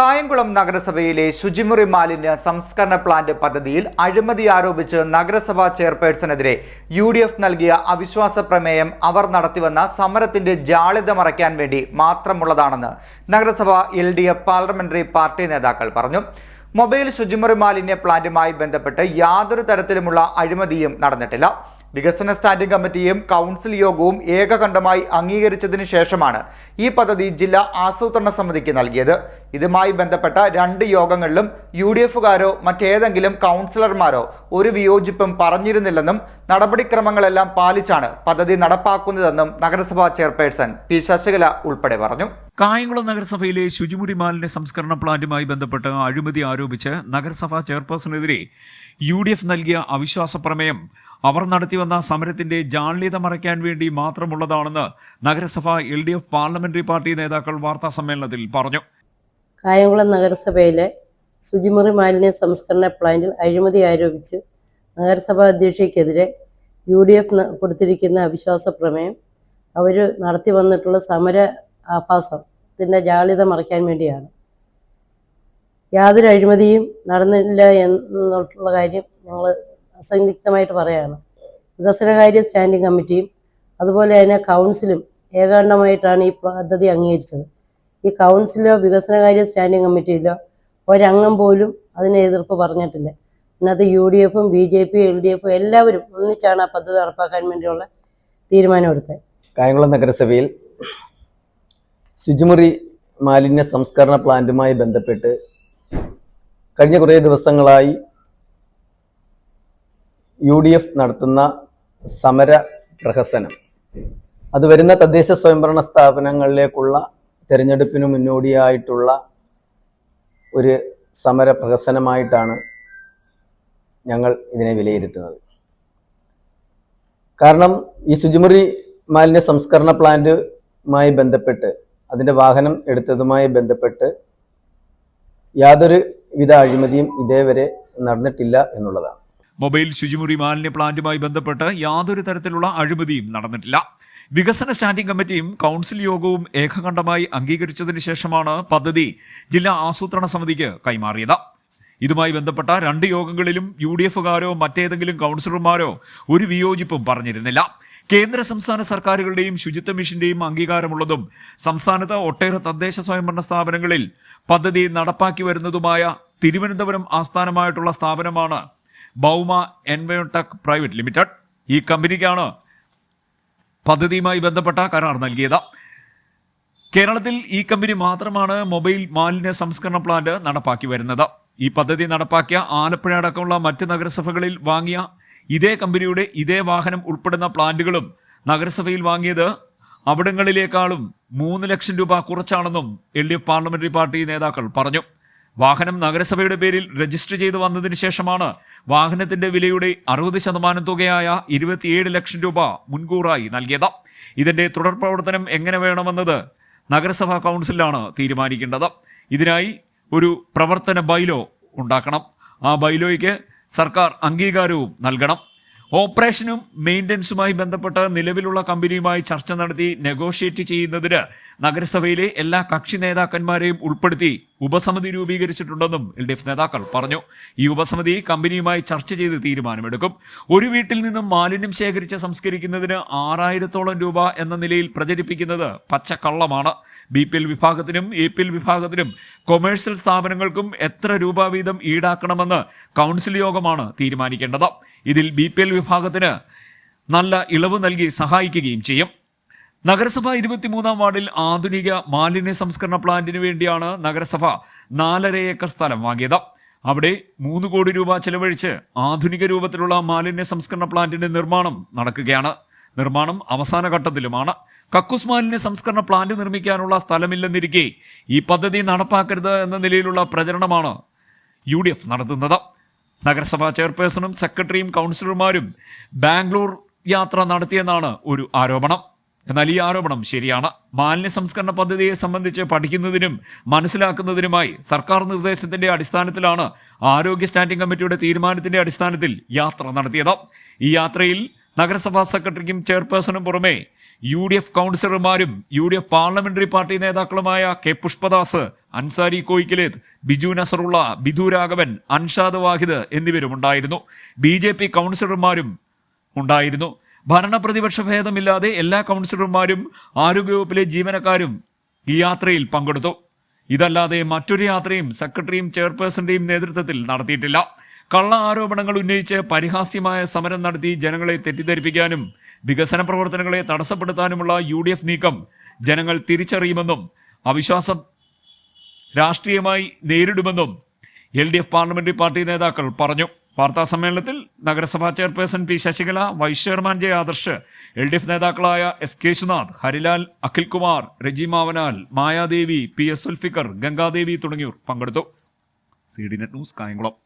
കായംകുളം നഗരസഭയിലെ ശുചിമുറി മാലിന്യ സംസ്കരണ പ്ലാന്റ് പദ്ധതിയിൽ അഴിമതി ആരോപിച്ച് നഗരസഭാ ചെയർപേഴ്സണെതിരെ യു ഡി എഫ് നൽകിയ അവിശ്വാസ പ്രമേയം അവർ നടത്തിവന്ന സമരത്തിന്റെ ജാളിത മറയ്ക്കാൻ വേണ്ടി മാത്രമുള്ളതാണെന്ന് നഗരസഭാ L D F parliamentary party നേതാക്കൾ പറഞ്ഞു. മൊബൈൽ ശുചിമുറി മാലിന്യ പ്ലാന്റുമായി ബന്ധപ്പെട്ട് യാതൊരു തരത്തിലുമുള്ള അഴിമതിയും നടന്നിട്ടില്ല. വികസന സ്റ്റാൻഡിംഗ് കമ്മിറ്റിയും കൗൺസിൽ യോഗവും ഏകകണ്ഠമായി അംഗീകരിച്ചതിനു ശേഷമാണ് ഈ പദ്ധതി ജില്ലാ ആസൂത്രണ സമിതിക്ക് നൽകിയത്. ഇതുമായി ബന്ധപ്പെട്ട രണ്ട് യോഗങ്ങളിലും യു ഡി എഫുകാരോ മറ്റേതെങ്കിലും കൗൺസിലർമാരോ ഒരു വിയോജിപ്പും പറഞ്ഞിരുന്നില്ലെന്നും നടപടിക്രമങ്ങളെല്ലാം പാലിച്ചാണ് പദ്ധതി നടപ്പാക്കുന്നതെന്നും നഗരസഭാ ചെയർപേഴ്സൺ പി ശശികല ഉൾപ്പെടെ പറഞ്ഞു. കായംകുളം നഗരസഭയിലെ ശുചിമുറി മാലിന്യ സംസ്കരണ പ്ലാന്റുമായി ബന്ധപ്പെട്ട് അഴിമതി ആരോപിച്ച് നഗരസഭാ ചെയർപേഴ്സണെതിരെ യു ഡി എഫ് നൽകിയ അവിശ്വാസ പ്രമേയം അവർ നടത്തിവന്ന സമരത്തിന്റെ ജാള്യത മറയ്ക്കാൻ വേണ്ടി മാത്രമുള്ളതാണെന്ന് നഗരസഭ L D F parliamentary party നേതാക്കൾ വാർത്താ സമ്മേളനത്തിൽ പറഞ്ഞു. കായംകുളം നഗരസഭയിലെ ശുചിമുറി മാലിന്യ സംസ്കരണ പ്ലാന്റിൽ അഴിമതി ആരോപിച്ച് നഗരസഭാ അധ്യക്ഷയ്ക്കെതിരെ യു ഡി എഫ് കൊടുത്തിരിക്കുന്ന അവിശ്വാസ പ്രമേയം അവർ നടത്തി വന്നിട്ടുള്ള സമര ആഭാസത്തിന്റെ ജാള്യത മറയ്ക്കാൻ വേണ്ടിയാണ്. യാതൊരു അഴിമതിയും നടന്നില്ല എന്നുള്ള കാര്യം ഞങ്ങൾ അസന്നിഗ്ധമായിട്ട് പറയാണ്. വികസനകാര്യ സ്റ്റാൻഡിംഗ് കമ്മിറ്റിയും അതുപോലെ തന്നെ കൗൺസിലും ഏകാണ്ഡമായിട്ടാണ് ഈ പദ്ധതി അംഗീകരിച്ചത്. ഈ കൗൺസിലോ വികസനകാര്യ സ്റ്റാൻഡിംഗ് കമ്മിറ്റിയിലോ ഒരംഗം പോലും അതിനെ എതിർപ്പ് പറഞ്ഞിട്ടില്ല. അതിനകത്ത് യു ഡി എഫും B J P L D എഫും എല്ലാവരും ഒന്നിച്ചാണ് ആ പദ്ധതി നടപ്പാക്കാൻ വേണ്ടിയുള്ള തീരുമാനമെടുത്തത്. കായംകുളം നഗരസഭയിൽ ശുചിമുറി മാലിന്യ സംസ്കരണ പ്ലാന്റുമായി ബന്ധപ്പെട്ട് കഴിഞ്ഞ കുറേ ദിവസങ്ങളായി യു ഡി എഫ് നടത്തുന്ന സമര പ്രഹസനം. അത് വരുന്ന തദ്ദേശ സ്വയംഭരണ സ്ഥാപനങ്ങളിലേക്കുള്ള തെരഞ്ഞെടുപ്പിന് മുന്നോടിയായിട്ടുള്ള ഒരു സമര പ്രഹസനമായിട്ടാണ് ഞങ്ങൾ ഇതിനെ വിലയിരുത്തുന്നത്. കാരണം ഈ ശുചിമുറി മാലിന്യ സംസ്കരണ പ്ലാന്റുമായി ബന്ധപ്പെട്ട് അതിന്റെ വാഹനം എടുത്തതുമായി ബന്ധപ്പെട്ട് യാതൊരു വിധ അഴിമതിയും ഇതേവരെ നടന്നിട്ടില്ല എന്നുള്ളതാണ്. മൊബൈൽ ശുചിമുറി മാലിന്യ പ്ലാന്റുമായി ബന്ധപ്പെട്ട് യാതൊരു തരത്തിലുള്ള അഴിമതിയും നടന്നിട്ടില്ല. വികസന സ്റ്റാൻഡിംഗ് കമ്മിറ്റിയും കൗൺസിൽ യോഗവും ഏകകണ്ഠമായി അംഗീകരിച്ചതിന് ശേഷമാണ് പദ്ധതി ജില്ലാ ആസൂത്രണ സമിതിക്ക് കൈമാറിയത്. ഇതുമായി ബന്ധപ്പെട്ട രണ്ട് യോഗങ്ങളിലും യു ഡി എഫുകാരോ മറ്റേതെങ്കിലും കൗൺസിലർമാരോ ഒരു വിയോജിപ്പും പറഞ്ഞിരുന്നില്ല. കേന്ദ്ര സംസ്ഥാന സർക്കാരുകളുടെയും ശുചിത്വ മിഷന്റെയും അംഗീകാരമുള്ളതും സംസ്ഥാനത്ത് ഒട്ടേറെ തദ്ദേശ സ്വയംഭരണ സ്ഥാപനങ്ങളിൽ പദ്ധതി നടപ്പാക്കി വരുന്നതുമായ തിരുവനന്തപുരം ആസ്ഥാനമായിട്ടുള്ള സ്ഥാപനമാണ് ബൗമ എൻവയോടെക് പ്രൈവറ്റ് ലിമിറ്റഡ് ഈ കമ്പനിക്കാണ് പദ്ധതിയുമായി ബന്ധപ്പെട്ട കരാർ നൽകിയത്. കേരളത്തിൽ ഈ കമ്പനി മാത്രമാണ് മൊബൈൽ മാലിന്യ സംസ്കരണ പ്ലാന്റ് നടപ്പാക്കി വരുന്നത്. ഈ പദ്ധതി നടപ്പാക്കിയ ആലപ്പുഴ അടക്കമുള്ള മറ്റ് നഗരസഭകളിൽ വാങ്ങിയ ഇതേ കമ്പനിയുടെ ഇതേ വാഹനം ഉൾപ്പെടുന്ന പ്ലാന്റുകളും നഗരസഭയിൽ വാങ്ങിയത് അവിടങ്ങളിലേക്കാളും മൂന്ന് ലക്ഷം രൂപ കുറച്ചാണെന്നും L D F parliamentary party നേതാക്കൾ പറഞ്ഞു. വാഹനം നഗരസഭയുടെ പേരിൽ രജിസ്റ്റർ ചെയ്തു വന്നതിന് ശേഷമാണ് വാഹനത്തിന്റെ വിലയുടെ അറുപത് ശതമാനം തുകയായ ഇരുപത്തിയേഴ് ലക്ഷം രൂപ മുൻകൂറായി നൽകിയത്. ഇതിന്റെ തുടർ പ്രവർത്തനം എങ്ങനെ വേണമെന്നത് നഗരസഭാ കൗൺസിലാണ് തീരുമാനിക്കേണ്ടത്. ഇതിനായി ഒരു പ്രവർത്തന ബൈലോ ഉണ്ടാക്കണം. ആ ബൈലോയ്ക്ക് സർക്കാർ അംഗീകാരവും നൽകണം. ഓപ്പറേഷനും മെയിന്റനൻസുമായി ബന്ധപ്പെട്ട് നിലവിലുള്ള കമ്പനിയുമായി ചർച്ച നടത്തി നെഗോഷിയേറ്റ് ചെയ്യുന്നതിന് നഗരസഭയിലെ എല്ലാ കക്ഷി നേതാക്കന്മാരെയും ഉൾപ്പെടുത്തി ഉപസമിതി രൂപീകരിച്ചിട്ടുണ്ടെന്നും എൽ ഡി എഫ് നേതാക്കൾ പറഞ്ഞു. ഈ ഉപസമിതി കമ്പനിയുമായി ചർച്ച ചെയ്ത് തീരുമാനമെടുക്കും. ഒരു വീട്ടിൽ നിന്നും മാലിന്യം ശേഖരിച്ച് സംസ്കരിക്കുന്നതിന് ആറായിരത്തോളം രൂപ എന്ന നിലയിൽ പ്രചരിപ്പിക്കുന്നത് പച്ചക്കള്ളമാണ്. ബി പി എൽ വിഭാഗത്തിനും എ പി എൽ വിഭാഗത്തിനും കൊമേഴ്സ്യൽ സ്ഥാപനങ്ങൾക്കും എത്ര രൂപ വീതം ഈടാക്കണമെന്ന് കൗൺസിൽ യോഗമാണ് തീരുമാനിക്കേണ്ടത്. ഇതിൽ ബി പി എൽ വിഭാഗത്തിന് നല്ല ഇളവ് നൽകി സഹായിക്കുകയും ചെയ്യും. നഗരസഭ ഇരുപത്തിമൂന്നാം വാർഡിൽ ആധുനിക മാലിന്യ സംസ്കരണ പ്ലാന്റിന് വേണ്ടിയാണ് നഗരസഭ നാലര ഏക്കർ സ്ഥലം വാങ്ങിയത്. അവിടെ മൂന്ന് കോടി രൂപ ചെലവഴിച്ച് ആധുനിക രൂപത്തിലുള്ള മാലിന്യ സംസ്കരണ പ്ലാന്റിന്റെ നിർമ്മാണം നടക്കുകയാണ്. നിർമ്മാണം അവസാന ഘട്ടത്തിലുമാണ്. കക്കൂസ് മാലിന്യ സംസ്കരണ പ്ലാന്റ് നിർമ്മിക്കാനുള്ള സ്ഥലമില്ലെന്നിരിക്കെ ഈ പദ്ധതി നടപ്പാക്കരുത് എന്ന നിലയിലുള്ള പ്രചരണമാണ് യു നടത്തുന്നത്. നഗരസഭാ ചെയർപേഴ്സണും സെക്രട്ടറിയും കൗൺസിലർമാരും ബാംഗ്ലൂർ യാത്ര നടത്തിയെന്നാണ് ഒരു ആരോപണം. എന്നാൽ ഈ ആരോപണം ശരിയാണ്. മാലിന്യ സംസ്കരണ പദ്ധതിയെ സംബന്ധിച്ച് പഠിക്കുന്നതിനും മനസ്സിലാക്കുന്നതിനുമായി സർക്കാർ നിർദ്ദേശത്തിന്റെ അടിസ്ഥാനത്തിലാണ് ആരോഗ്യ സ്റ്റാൻഡിംഗ് കമ്മിറ്റിയുടെ തീരുമാനത്തിന്റെ അടിസ്ഥാനത്തിൽ യാത്ര നടത്തിയത്. ഈ യാത്രയിൽ നഗരസഭാ സെക്രട്ടറിക്കും ചെയർപേഴ്സണും പുറമെ U D F കൗൺസിലർമാരും U D F parliamentary party നേതാക്കളുമായ K Pushpadas Ansari Koyikkalethu Biju Nasarulla Bidhu Raghavan Anshad Wahid എന്നിവരും ഉണ്ടായിരുന്നു. ബി ജെ പി കൗൺസിലർമാരും ഉണ്ടായിരുന്നു. ഭരണപ്രതിപക്ഷ ഭേദമില്ലാതെ എല്ലാ കൗൺസിലർമാരും ആരോഗ്യവകുപ്പിലെ ജീവനക്കാരും ഈ യാത്രയിൽ പങ്കെടുത്തു. ഇതല്ലാതെ മറ്റൊരു യാത്രയും സെക്രട്ടറിയും ചെയർപേഴ്സന്റെയും നേതൃത്വത്തിൽ നടത്തിയിട്ടില്ല. കള്ള ആരോപണങ്ങൾ ഉന്നയിച്ച് പരിഹാസ്യമായ സമരം നടത്തി ജനങ്ങളെ തെറ്റിദ്ധരിപ്പിക്കാനും വികസന പ്രവർത്തനങ്ങളെ തടസ്സപ്പെടുത്താനുമുള്ള യു ഡി എഫ് നീക്കം ജനങ്ങൾ തിരിച്ചറിയുമെന്നും അവിശ്വാസം രാഷ്ട്രീയമായി നേരിടുമെന്നും L D F parliamentary party നേതാക്കൾ പറഞ്ഞു. വാർത്താ സമ്മേളനത്തിൽ നഗരസഭാ chairperson P Sasikala vice chairman J Adarsh L D F നേതാക്കളായ S Keshunath Harilal Akhilkumar Reji Mavanal Mayadevi P S Ulfikkar Gangadevi തുടങ്ങിയവർ പങ്കെടുത്തു. C D net news Kayamkulam.